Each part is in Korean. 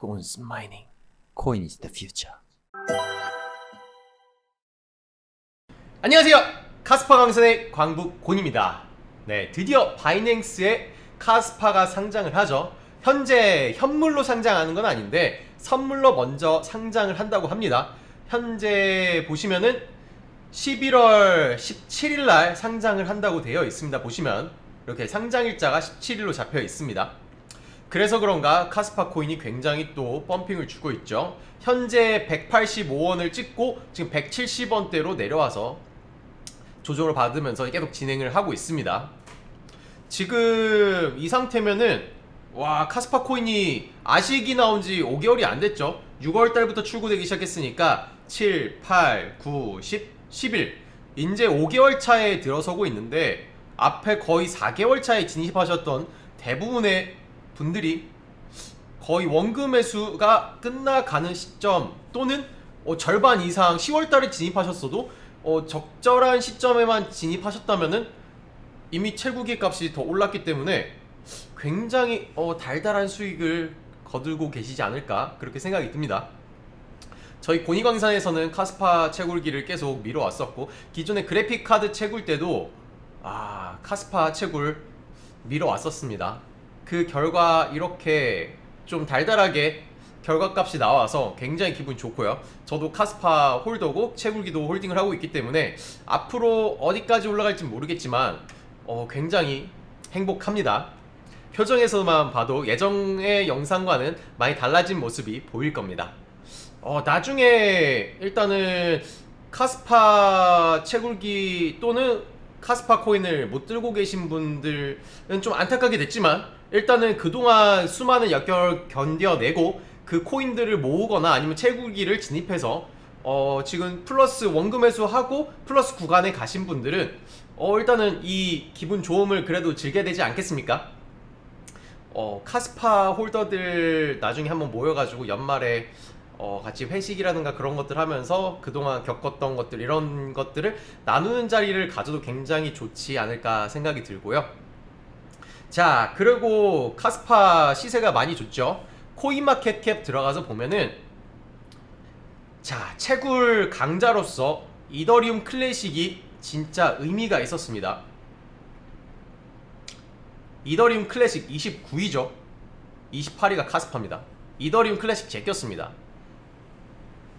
Goons mining. Coin is the future. 안녕하세요. 카스파 강선의 광북 곤입니다. 네, 드디어 바이낸스에 카스파가 상장을 하죠. 현재 현물로 상장하는 건 아닌데 선물로 먼저 상장을 한다고 합니다. 현재 보시면은 11월 17일 날 상장을 한다고 되어 있습니다. 보시면 이렇게 상장 일자가 17일로 잡혀 있습니다. 그래서 그런가 카스파 코인이 굉장히 또 펌핑을 주고 있죠. 현재 185원을 찍고 지금 170원대로 내려와서 조정을 받으면서 계속 진행을 하고 있습니다. 지금 이 상태면은 와 카스파 코인이 아식이 나온 지 5개월이 안 됐죠. 6월 달부터 출고되기 시작했으니까 7, 8, 9, 10, 11 이제 5개월 차에 들어서고 있는데 앞에 거의 4개월 차에 진입하셨던 대부분의 분들이 거의 원금 매수가 끝나가는 시점 또는 어, 절반 이상 10월 달에 진입하셨어도 어, 적절한 시점에만 진입하셨다면은 이미 채굴기 값이 더 올랐기 때문에 굉장히 어, 달달한 수익을 거들고 계시지 않을까 그렇게 생각이 듭니다. 저희 고니광산에서는 카스파 채굴기를 계속 미뤄왔었고 기존의 그래픽 카드 채굴 때도 아 카스파 채굴 미뤄왔었습니다. 그 결과 이렇게 좀 달달하게 결과값이 나와서 굉장히 기분 좋고요. 저도 카스파 홀더고 채굴기도 홀딩을 하고 있기 때문에 앞으로 어디까지 올라갈지 모르겠지만 어, 굉장히 행복합니다. 표정에서만 봐도 예정의 영상과는 많이 달라진 모습이 보일 겁니다. 어, 나중에 일단은 카스파 채굴기 또는 카스파 코인을 못 들고 계신 분들은 좀 안타깝게 됐지만 일단은 그동안 수많은 역결 견뎌내고 그 코인들을 모으거나 아니면 채굴기를 진입해서 어 지금 플러스 원금 회수하고 플러스 구간에 가신 분들은 어 일단은 이 기분 좋음을 그래도 즐겨야 되지 않겠습니까? 어 카스파 홀더들 나중에 한번 모여가지고 연말에 어, 같이 회식이라든가 그런 것들 하면서 그동안 겪었던 것들 이런 것들을 나누는 자리를 가져도 굉장히 좋지 않을까 생각이 들고요. 자, 그리고 카스파 시세가 많이 좋죠. 코인마켓캡 들어가서 보면은 자, 채굴 강자로서 이더리움 클래식이 진짜 의미가 있었습니다. 이더리움 클래식 29위죠. 28위가 카스파입니다. 이더리움 클래식 제꼈습니다.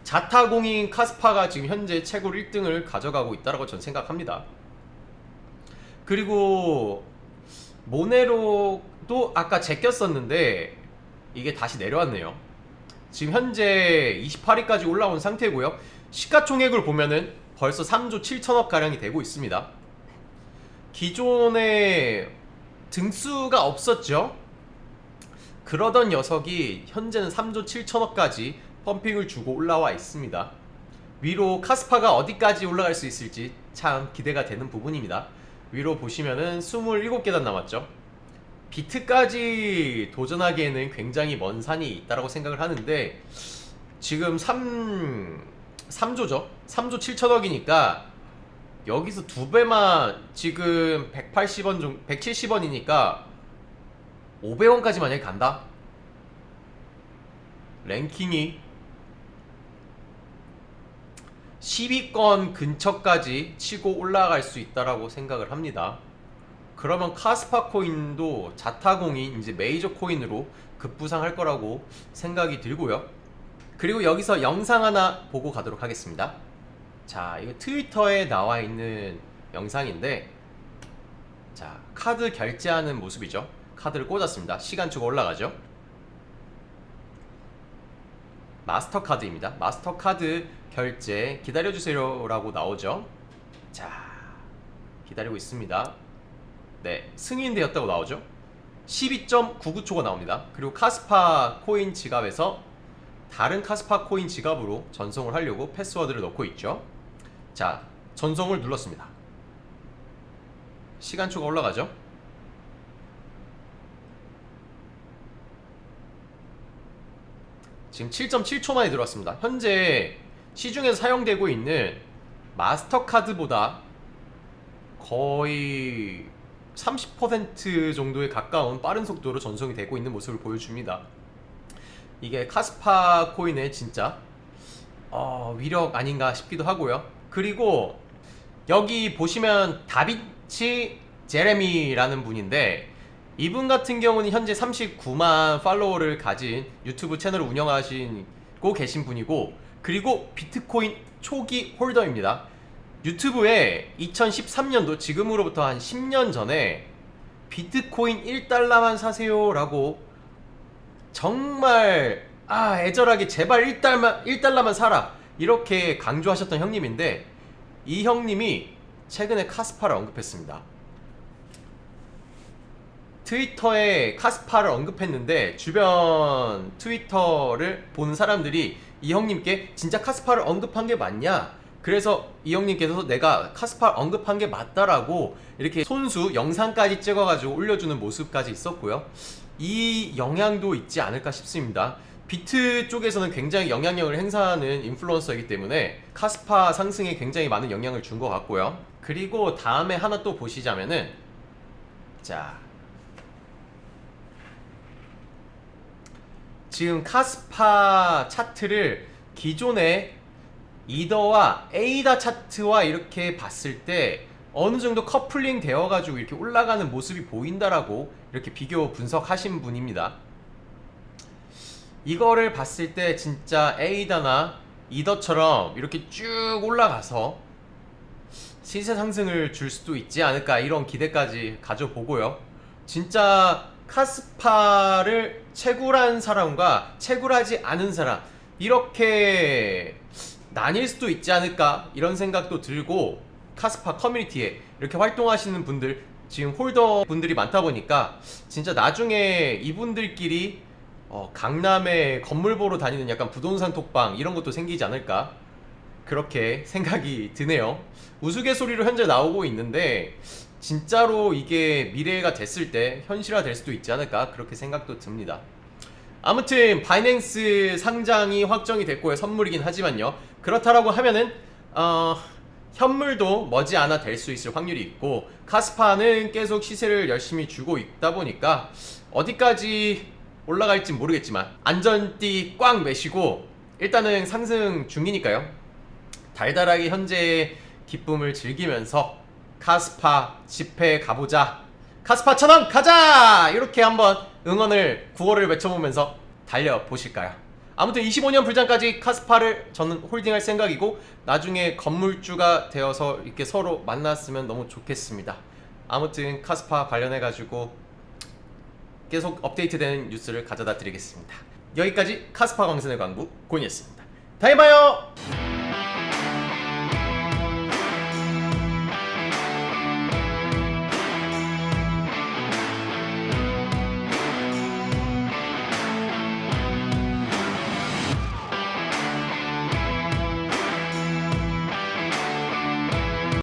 자타공인 카스파가 지금 현재 채굴 1등을 가져가고 있다고 저는 생각합니다. 그리고 모네로도 아까 제꼈었는데 이게 다시 내려왔네요. 지금 현재 28위까지 올라온 상태고요. 시가총액을 보면은 벌써 3조 7천억 가량이 되고 있습니다. 기존에 등수가 없었죠. 그러던 녀석이 현재는 3조 7천억까지 펌핑을 주고 올라와 있습니다. 위로 카스파가 어디까지 올라갈 수 있을지 참 기대가 되는 부분입니다. 위로 보시면은 27계단 남았죠. 비트까지 도전하기에는 굉장히 먼 산이 있다고 생각을 하는데 지금 3 3조죠. 3조 7천억이니까 여기서 두 배만 지금 180원 정 170원이니까 500원까지 만약에 간다. 랭킹이 10위권 근처까지 치고 올라갈 수 있다라고 생각을 합니다. 그러면 카스파 코인도 자타공인 이제 메이저 코인으로 급부상할 거라고 생각이 들고요. 그리고 여기서 영상 하나 보고 가도록 하겠습니다. 자, 이거 트위터에 나와 있는 영상인데 자, 카드 결제하는 모습이죠. 카드를 꽂았습니다. 시간초가 올라가죠. 마스터카드입니다. 마스터카드 결제 기다려주세요 라고 나오죠. 자, 기다리고 있습니다. 네, 승인되었다고 나오죠. 12.99초가 나옵니다. 그리고 카스파 코인 지갑에서 다른 카스파 코인 지갑으로 전송을 하려고 패스워드를 넣고 있죠. 자, 전송을 눌렀습니다. 시간초가 올라가죠. 지금 7.7초 만에 들어왔습니다. 현재 시중에서 사용되고 있는 마스터카드보다 거의 30% 정도에 가까운 빠른 속도로 전송이 되고 있는 모습을 보여줍니다. 이게 카스파 코인의 진짜 어, 위력 아닌가 싶기도 하고요. 그리고 여기 보시면 다비치 제레미라는 분인데 이분 같은 경우는 현재 39만 팔로워를 가진 유튜브 채널을 운영하시고 계신 분이고 그리고 비트코인 초기 홀더입니다. 유튜브에 2013년도 지금으로부터 한 10년 전에 비트코인 1달러만 사세요 라고 정말 아 애절하게 제발 1달만 1달러만 사라 이렇게 강조하셨던 형님인데 이 형님이 최근에 카스파를 언급했습니다. 트위터에 카스파를 언급했는데 주변 트위터를 보는 사람들이 이 형님께 진짜 카스파를 언급한 게 맞냐? 그래서 이 형님께서 내가 카스파 언급한 게 맞다라고 이렇게 손수 영상까지 찍어가지고 올려주는 모습까지 있었고요. 이 영향도 있지 않을까 싶습니다. 비트 쪽에서는 굉장히 영향력을 행사하는 인플루언서이기 때문에 카스파 상승에 굉장히 많은 영향을 준 것 같고요. 그리고 다음에 하나 또 보시자면은 자 지금 카스파 차트를 기존의 이더와 에이다 차트와 이렇게 봤을 때 어느 정도 커플링 되어 가지고 이렇게 올라가는 모습이 보인다라고 이렇게 비교 분석하신 분입니다. 이거를 봤을 때 진짜 에이다나 이더처럼 이렇게 쭉 올라가서 시세 상승을 줄 수도 있지 않을까 이런 기대까지 가져보고요. 진짜 카스파를 채굴한 사람과 채굴하지 않은 사람 이렇게 나뉠 수도 있지 않을까 이런 생각도 들고 카스파 커뮤니티에 이렇게 활동하시는 분들 지금 홀더 분들이 많다 보니까 진짜 나중에 이분들끼리 어, 강남에 건물 보러 다니는 약간 부동산 톡방 이런 것도 생기지 않을까 그렇게 생각이 드네요. 우스갯소리로 현재 나오고 있는데 진짜로 이게 미래가 됐을 때 현실화 될 수도 있지 않을까 그렇게 생각도 듭니다. 아무튼 바이낸스 상장이 확정이 됐고요 선물이긴 하지만요 그렇다라고 하면은 어, 현물도 머지않아 될 수 있을 확률이 있고 카스파는 계속 시세를 열심히 주고 있다 보니까 어디까지 올라갈지 모르겠지만 안전띠 꽉 매시고 일단은 상승 중이니까요 달달하게 현재의 기쁨을 즐기면서 카스파 집회 가보자. 카스파 천원 가자! 이렇게 한번 응원을 구호를 외쳐보면서 달려보실까요? 아무튼 25년 불장까지 카스파를 저는 홀딩할 생각이고 나중에 건물주가 되어서 이렇게 서로 만났으면 너무 좋겠습니다. 아무튼 카스파 관련해 가지고 계속 업데이트되는 뉴스를 가져다 드리겠습니다. 여기까지 카스파 광선의 광부 고인이었습니다. 다음에 봐요!